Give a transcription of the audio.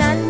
난